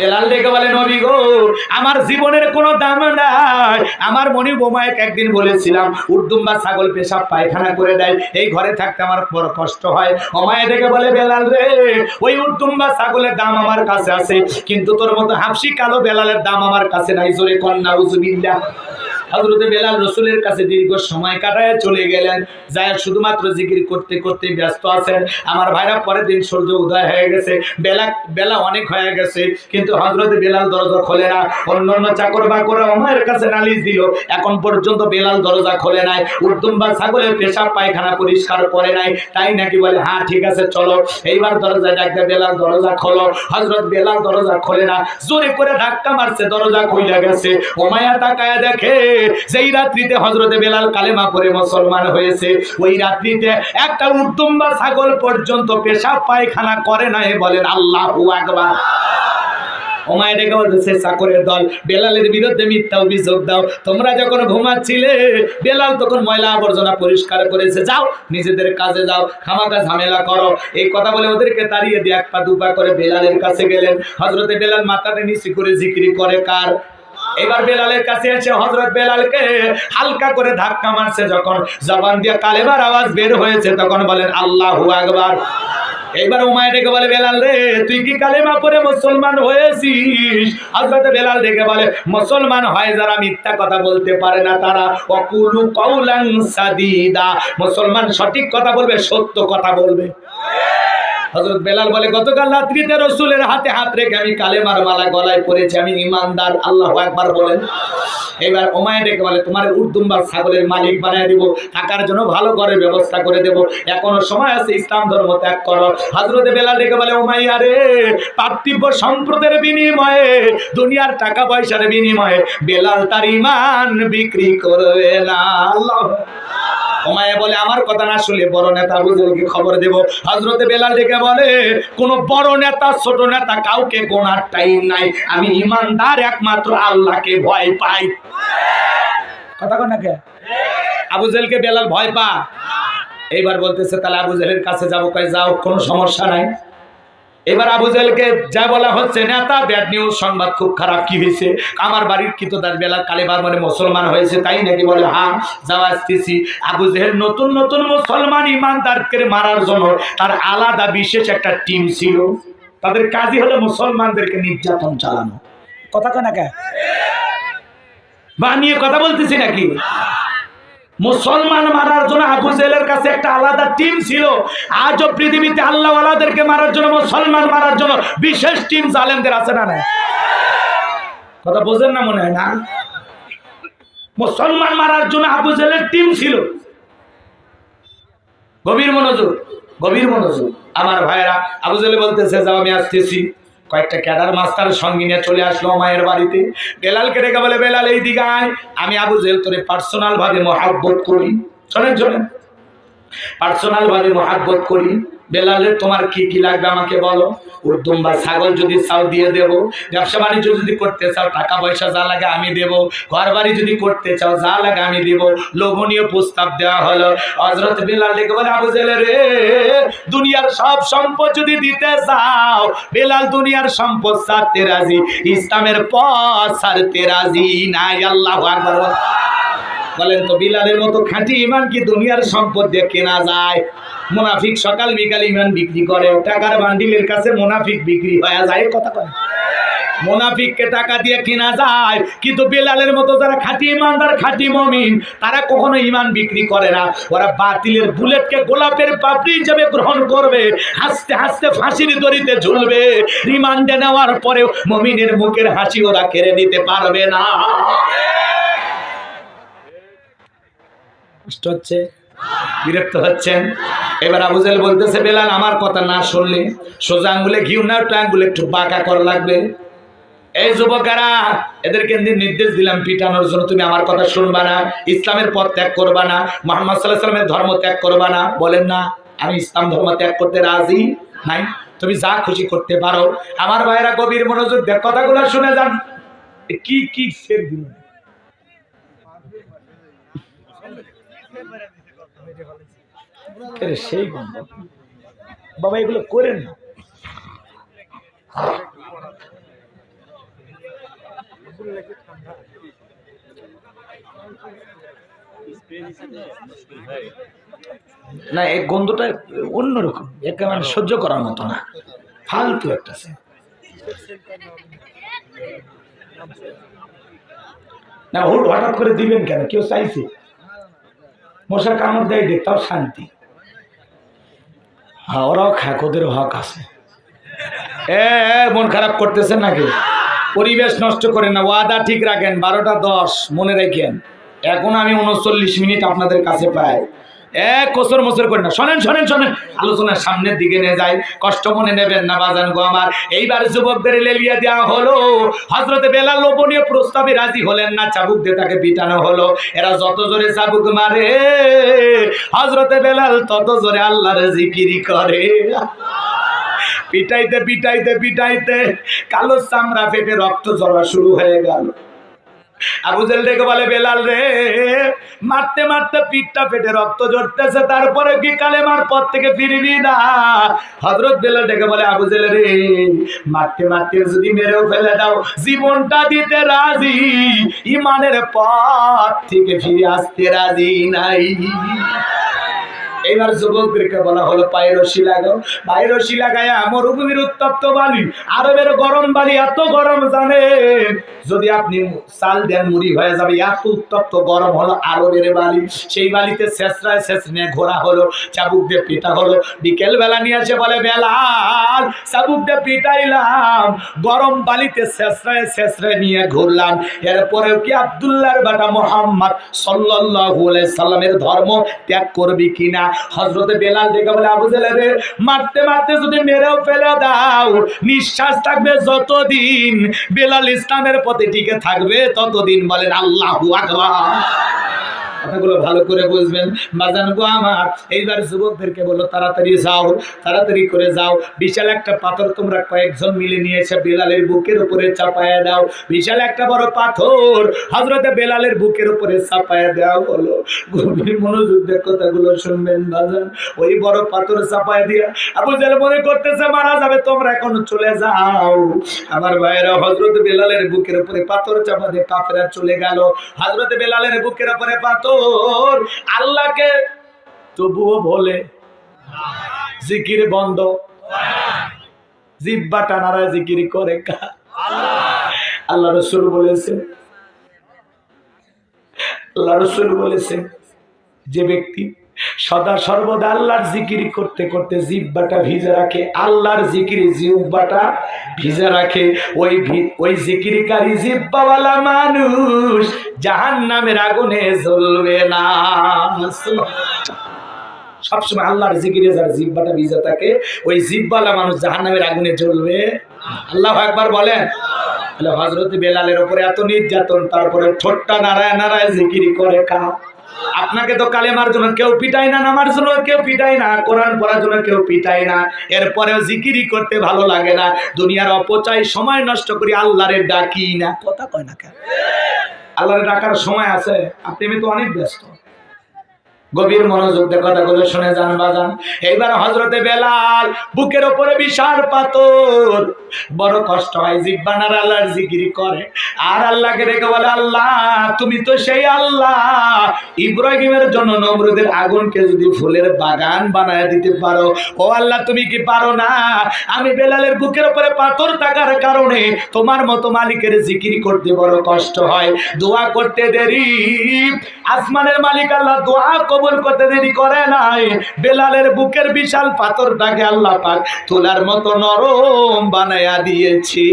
বেলাল ডেকে বলে নবী গো আমার জীবনের কোনো দাম নাই। আমার মনি বোমায়ক একদিন বলেছিলাম, উর্দুম বা ছাগল পেশাব পায়খানা করে দেয়, এই ঘরে থাকতে আমার বড় কষ্ট হয়। অমায় ডেকে বলে, বেলাল রে, ওই উর্দুম বা ছাগলের দাম আমার কাছে আছে, কিন্তু তোর মতো হাফসি কালো বেলালের দাম আমার কাছে নাই। জোরে কন্যা উজুবিল্লাহ হজরতে বেলাল রসুলের কাছে দীর্ঘ সময় কাটায় চলে গেলেন। যায় শুধুমাত্র জিকির করতে করতে ব্যস্ত আছেন। আমার ভাইরা পরের দিন সূর্য উদয় হয়ে গেছে। বেলা বেলা অনেক হয়ে গেছে, কিন্তু হজরতে বেলাল দরজা খোলে না। অন্য অন্য চাকর বাকর আমার কাছে নালিশ দিল, এখন পর্যন্ত বেলাল দরজা খোলে নাই। উর্দুম বা ছাগলের পেশাব পায়খানা পরিষ্কার করে নাই। তাই নাকি বলে হ্যাঁ ঠিক আছে, চলো। এইবার দরজা ডাকতে বেলাল, দরজা খোলো। হজরত বেলাল দরজা খোলে না। জোরে করে ধাক্কা মারছে, দরজা খুইলা গেছে। ওমায়া তাকায় দেখে যেই রাত্রিতে হজরতে বেলাল কালেমা পরে মুসলমান হয়েছে, ওই রাত্রিতে একটা উর্দুম বা ছাগল পর্যন্ত পেশাব পায়খানা করে নাই, বলেন আল্লাহু আকবার। বলতেছে চাকরের দল, বেলালের বিরুদ্ধে মিথ্যা অভিযোগ দাও। তোমরা যখন ঘুমাচ্ছিলে, বেলাল তখন ময়লা আবর্জনা পরিষ্কার করেছে। যাও, নিজেদের কাজে যাও খামাকা ঝামেলা করো। এই কথা বলে ওদেরকে তাড়িয়ে দিয়ে এক পা দুপা করে বেলালের কাছে গেলেন। হজরতে বেলাল মাথাটা নিচু করে জিকিরি করে, কার? এবার বেলালের কাছে এসে হজরত বেলালকে হালকা করে ধাক্কা মারছে যখন জবান দিয়ে কালেবার আওয়াজ বের হয়েছে, তখন বলেন, আল্লাহু আকবার। এইবার উমায় ডেকে বলে, বেলাল রে, তুই কি কালেমা পরে মুসলমান হয়েছিস? হযরত বেলাল ডেকে বলে, মুসলমান হয় যারা মিথ্যা কথা বলতে পারে না তারা। অকুলু কৌলাং সাদিদা। মুসলমান সঠিক কথা বলবে, সত্য কথা বলবে। হযরত বেলাল বলে, গতকাল রাত্রিতে রসুলের হাতে হাত রেখে আমি কালেমার মালা গলায় পরেছি, আমি ইমানদার, আল্লাহ একবার বলেন। এবার ওমায় ডেকে বলে, তোমার উর্দুম্বার ছাগলের মালিক বানিয়ে দিব, থাকার জন্য ভালো ঘরের ব্যবস্থা করে দেব। এখনও সময় আছে, ইসলাম ধর্ম ত্যাগ করো। হজরতে বেলাল ডেকে বলে ওমাইয়া রে, পার্থিব সম্পদের বিনিময়ে, দুনিয়ার টাকা পয়সার বিনিময়ে বেলাল তার ইমান বিক্রি করবে না। ওমায়ে বলে, আমার কথা না শুনলে বড় নেতা বুজুর্গকে খবর দেব। হজরতে বেলাল ডেকে বলে, কোন বড় নেতা, ছোট নেতা কাউকে গোনার টাইম নাই। আমি ইমানদার একমাত্র আল্লাহকে ভয় পাই। কথা কোন কে? আবু জেলকে বেলাল ভয় পা এইবার বলতেছে, তাহলে আবু জেলের কাছে যাব। কয়, যাও, কোনো সমস্যা নাই। এবার আবু জেলকে যা বলা হচ্ছে, নেতা, ব্যাড নিউজ, সংবাদ খুব খারাপ, কি হয়েছে? আমার বাড়ির কিতদার বেলা কালেবার মানে মুসলমান হয়েছে, তাই নাকি? বলে হ্যাঁ যাওয়া আসতেছি। আবু জেহেল নতুন নতুন মুসলমান ইমানদারকে মারার জন্য তার আলাদা বিশেষ একটা টিম ছিল। তাদের কাজই হলো মুসলমানদেরকে নির্যাতন চালানো। কথা কেনা কে? বানিয়ে কথা বলতেছি নাকি? মুসলমান মারার জন্য আবু জেলের কাছে একটা আলাদা টিম ছিল। আজও পৃথিবীতে আল্লাহওয়ালাদেরকে মারার জন্য, মুসলমান মারার জন্য বিশেষ টিম জালেমদের আছে না না কথা বোঝেন না মনে হয় না? মুসলমান মারার জন্য আবু জেলের টিম ছিল। গভীর মনোযোগ গভীর মনোযোগ। আমার ভাইরা আবু জেলে বলতেছে, যাও আমি আসতেছি। কয়েকটা ক্যাডার মাস্টার সঙ্গে নিয়ে চলে আসলো মায়ের বাড়িতে। বেলালকে ডেকে বলে, বেলাল এই দিকে আয়। আমি আবু জেল তোরে পার্সোনাল ভাবে মহাব্বত করি। শোনেন শোনেন। পার্সোনাল ভাবে মহাব্বত করি। বেলালের তোমার কি কি লাগবে আমাকে বলো? উর্দুম বা ছাগল যদি চাও দিয়ে দেব, ব্যবসা বাণিজ্য যদি করতে চাও, টাকা পয়সা যা লাগে আমি দেব। ঘর বাড়ি যদি করতে চাও, যা লাগে আমি দেব। লোভনীয় প্রস্তাব দেওয়া হলো। হজরত বেলাল বলে, আবু জেলে রে, দুনিয়ার সব সম্পদ যদি দিতে চাও, বেলাল দুনিয়ার সম্পদ ছাড়তে রাজি, ইসলামের পথ ছাড়তে রাজি নাই, আল্লাহ। বলেন তো, বিলালের মতো খাঁটি ইমান কি দুনিয়ার সম্পদ দিয়ে কেনা যায়? মুনাফিক সকাল বিকাল ইমান বিক্রি করে, টাকার বান্ডিলের কাছে মুনাফিক বিক্রি হয়ে। যায় কথা কয়। মোনাফিককে টাকা দিয়ে কেনা যায়, কিন্তু বেলালের মতো যারা খাঁটি ইমানদার, খাঁটি মমিন, তারা কখনো ইমান বিক্রি করে না। ওরা বাতিলের বুলেটকে গোলাপের পাপড়ি হিসেবে গ্রহণ করবে, হাসতে হাসতে ফাঁসির দড়িতে ঝুলবে। রিমান্ডে নেওয়ার পরেও মমিনের মুখের হাসি ওরা কেড়ে নিতে পারবে না। কষ্ট হচ্ছে। বিরক্ত হচ্ছেন। এবার আবুজেল বলতেছে, বেলাল, আমার কথা না শুনলে সোজা আঙ্গুলে ঘিউ না একটু আঙ্গুলে একটু বাঁকা করা লাগবে। এই যুবকেরা, এদেরকে নির্দেশ দিলাম পিটানোর জন্য, তুমি আমার কথা শুনবা না, ইসলামের পথ ত্যাগ করবা না, মোহাম্মদ সাল্লাহ সাল্লামের ধর্ম ত্যাগ করবা না। বলেন না, আমি ইসলাম ধর্ম ত্যাগ করতে রাজি নাই। তুমি যা খুশি করতে পারো। আমার ভাইয়েরা গভীর মনোযোগ দেখ কথাগুলো শুনে যান। কি কি দিল আরে সেই বাবা, এগুলো করেন না। এই গন্ধটা অন্যরকম। একেবারে সহ্য করার মতো না। ফালতু একটা না হঠাৎ করে দিবেন কেন? কেউ চাইছে। মশা কামড় দেয় দেখ শান্তি। হ্যাঁ ওরাও খাক হক আছে। এ, মন খারাপ করতেছেন নাকি? পরিবেশ নষ্ট করে না ওয়াদা ঠিক রাখেন বারোটা দশ মনে রাখেন। এখন আমি উনচল্লিশ মিনিট আপনাদের কাছে পাই। এক কোসর মোসর করেন না। শোনেন শোনেন শোনেন। আলোচনার সামনের দিকে নিয়ে যাই। কষ্ট মনে নেবেন না বাজান গো আমার। এইবার যুবকদের লেলিয়ে দেওয়া হলো। হজরতে বেলাল লোপনীয় প্রস্তাবে রাজি হলেন না। চাবুক দিয়ে তাকে পিটানো হলো। এরা যত জোরে চাবুক মারে। হজরতে বেলাল তত জোরে আল্লাহর জিকিরি করে। পিটাইতে পিটাইতে পিটাইতে কালো চামড়া ফেটে রক্ত ঝরা শুরু হয়ে গেল। আবু ডেকে বলে, বেলাল রে, মারতে মারতে পিঠটা ফেটে রক্ত ঝরতেছে, তারপরে কি কালে কালেমার পর থেকে ফিরবি না? হজরত বেলাল ডেকে বলে, আবু জেল রে, মারতে মারতে যদি মেরেও ফেলে দাও, জীবনটা দিতে রাজি, ইমানের পথ থেকে ফিরে আসতে রাজি নাই। এইবার যুবকদেরকে বলা হলো পায়ে রশি লাগাও। পায়ে রশি লাগায় মরুভূমির উত্তপ্ত বালি, আরবের গরম বালি এত গরম, জানেন? যদি আপনি চাল দেন, মুড়ি হয়ে যাবে। এত উত্তপ্ত গরম হলো আরবের বালি। সেই বালিতে শেষরায় শেষ নিয়ে ঘোরা হলো, চাবুক দিয়ে পিটা হলো। বিকেল বেলা নিয়ে এসে বলে, বেলাল, চাবুক দিয়ে পিটাইলাম গরম বালিতে শেষরায় শেষরায় নিয়ে ঘুরলাম। এরপরে কি আবদুল্লাহর বাটা মোহাম্মদ আলাইহি সাল্লামের ধর্ম ত্যাগ করবি কিনা? হযরতে বেলাল ডেকে বলে, আবু জেলারে মারতে মারতে যদি মেরেও ফেলে দাও, নিঃশ্বাস থাকবে যতদিন বেলাল ইসলামের পথে টিকে থাকবে ততদিন বলেন আল্লাহু আকবার। কথাগুলো ভালো করে বুঝবেন। বাজান গো আমার, এইবার যুবকদেরকে বলল তাড়াতাড়ি যাও, তাড়াতাড়ি করে যাও। বিশাল একটা পাথর তোমরা কয়েকজন মিলে নিয়ে এসে বেলালের বুকের উপরে চাপায়া দাও। বিশাল একটা বড় পাথর হজরতে বেলালের বুকের উপরে চাপায়া দেওয়া হলো গভীর মনোযুদ্ধের কথাগুলো শুনবেন বাজান ওই বড় পাথর চাপায়া দিয়া আবু জেল মনে করতেছে, মারা যাবে, তোমরা এখন চলে যাও। আমার ভাইয়েরা হজরত বেলালের বুকের উপরে পাথর চাপা দিয়ে কাফেরা চলে গেল। হজরত বেলালের বুকের উপরে পাথর আল্লাহকে তবুও বলে, জিকির বন্ধ। জিব্বা টানারা জিকির করে কা আল্লাহ রসুল বলেছেন, আল্লাহ রসুল বলেছেন, যে ব্যক্তি সদা সর্বদা আল্লাহর জিকির করতে করতে জিব্বাটা ভিজে রাখে, আল্লাহর জিকির জিব্বাটা ভিজে রাখে। ওই ওই জিকিরিকারী জিব্বাওয়ালা মানুষ জাহান নামের আগুনে জ্বলবে না। সবসময় আল্লাহর জিকিরে যার জিব্বাটা ভিজে থাকে, ওই জিব্বালা মানুষ জাহান নামের আগুনে জ্বলবে আল্লাহ একবার বলেন। তাহলে হজরত বেলালের ওপরে এত নির্যাতন, তারপরে ঠোঁটটা নারায় নারায় জিকিরি করে কা আপনাকে তো কালেমার জন্য কেউ পিটায় না নামার জন্য কেউ পিটায় না কোরআন পড়ার জন্য কেউ পিটায় না। এরপরেও জিকিরি করতে ভালো লাগে না। দুনিয়ার অপচয় সময় নষ্ট করি আল্লাহরে ডাকি না। কথা কয় না কেন? আল্লাহরে ডাকার সময় আছে। আপনি আমি তো অনেক ব্যস্ত। গভীর মনোযোগ দিয়ে কথাগুলো শুনে যান বাজান এইবার হজরতে বেলাল বুকের ওপরে বিশাল পাথর। বড় কষ্ট হয় জিব্বানার আল্লাহর জিকিরি করে। আর আল্লাহকে রেখে বলে, আল্লাহ, তুমি তো সেই আল্লাহ। ইব্রাহিমের জন্য নমরুদের আগুনকে যদি ফুলের বাগান বানায় দিতে পারো। ও আল্লাহ, তুমি কি পারো না? আমি বেলালের বুকের ওপরে পাথর থাকার কারণে তোমার মতো মালিকের জিকিরি করতে বড় কষ্ট হয়। দোয়া করতে দেরি। আসমানের মালিক আল্লাহ দোয়া কবুল করতে দেরি করে নাই। বেলালের বুকের বিশাল পাথরটাকে আল্লাহ পাক তোলার মতো নরম বানায়া দিয়েছি।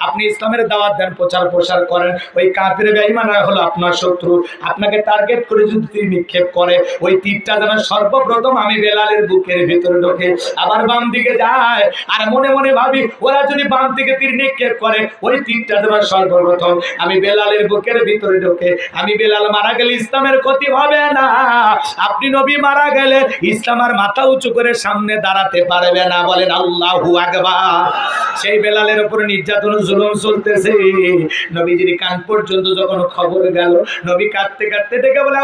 আপনি ইসলামের দাওয়াত দেন, প্রচার প্রসার করেন। ওই কাফির বেঈমানরা হলো আপনার শত্রু। আপনাকে টার্গেট করে যদি নিক্ষেপ করে, ওই তীরটা যেন সর্বপ্রথম আমি বেলালের বুকের ভিতরে ঢোকে। আবার বাম দিকে যায়। আর মনে মনে ভাবি, ওরা যদি বাম দিকে করে ওই দেওয়ার সর্বপ্রথম। আমি বেলালের বুকের ভিতরে ঢোকে, আমি বেলাল মারা গেলে ইসলামের ক্ষতি হবে না। আপনি নবী মারা গেলে ইসলাম আর মাথা উঁচু করে সামনে দাঁড়াতে পারবে না, বলেন আকবার। সেই বেলালের উপর নির্যাতন জুলুম চলতেছে। নবীজির কান পর্যন্ত যখন খবর গেল, নবী কাঁদতে কাঁদতে ডেকে বলে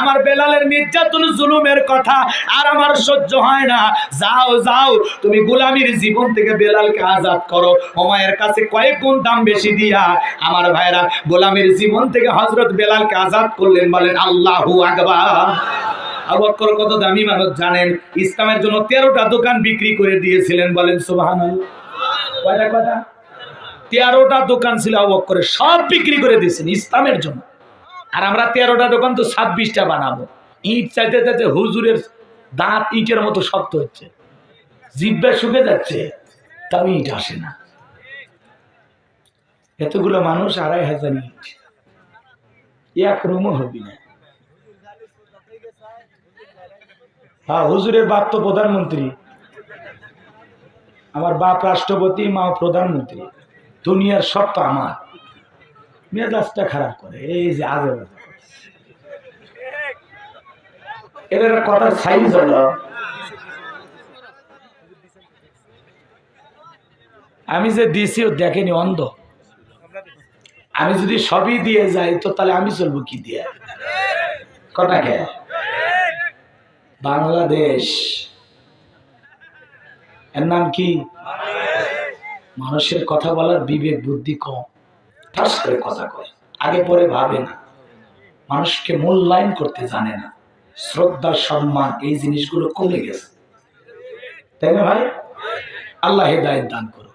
আমার বেলালের নির্যাতন জুলুমের কথা আর আমার সহ্য হয় না। যাও যাও, তুমি গোলামীর জীবন থেকে আজাদ করো। কাছে কয়েক গুণ দাম বেশি দিয়া আমার ভাইরা গোলামীর জীবন থেকে হজরত বেলালকে আজাদ করলেন, বলেন আবক্কর কত দামি মানুষ জানেন, ইসলামের জন্য তেরোটা দোকান বিক্রি করে দিয়েছিলেন, বলেন কয়টা তেরোটা দোকান ছিল আবক্করে সব বিক্রি করে দিয়েছেন ইসলামের জন্য। আর আমরা তেরোটা দোকান তো ছাব্বিশটা বানাবো। ইট চাইতে চাইতে হুজুরের দাঁত ইটের মতো শক্ত হচ্ছে, জিব্বা শুকে যাচ্ছে। তাও ইট আসে না। এতগুলো মানুষ আড়াই হাজার ইট এক রুমও হবি না। হ্যাঁ হুজুরের বাপ তো প্রধানমন্ত্রী। আমার বাপ রাষ্ট্রপতি মা প্রধানমন্ত্রী। দুনিয়ার সব তো আমার। মেজাজটা খারাপ করে, এই যে আজে বাজে কথা। একটা কথার সাইজ হলো। আমি যে দিছি ও দেখেনি, অন্ধ। আমি যদি সবই দিয়ে যাই, তো তাহলে আমি চলবো কি দিয়ে? কথা কে? বাংলাদেশ। এর নাম কি? মানুষের কথা বলার বিবেক, বুদ্ধি কম। ঠাস করে কথা কয়। আগে পরে ভাবে না। মানুষকে মূল্যায়ন করতে জানে না। শ্রদ্ধা, সম্মান, এই জিনিসগুলো কমে গেছে। তাই না ভাই? আল্লাহ হেদায়ত দান করুন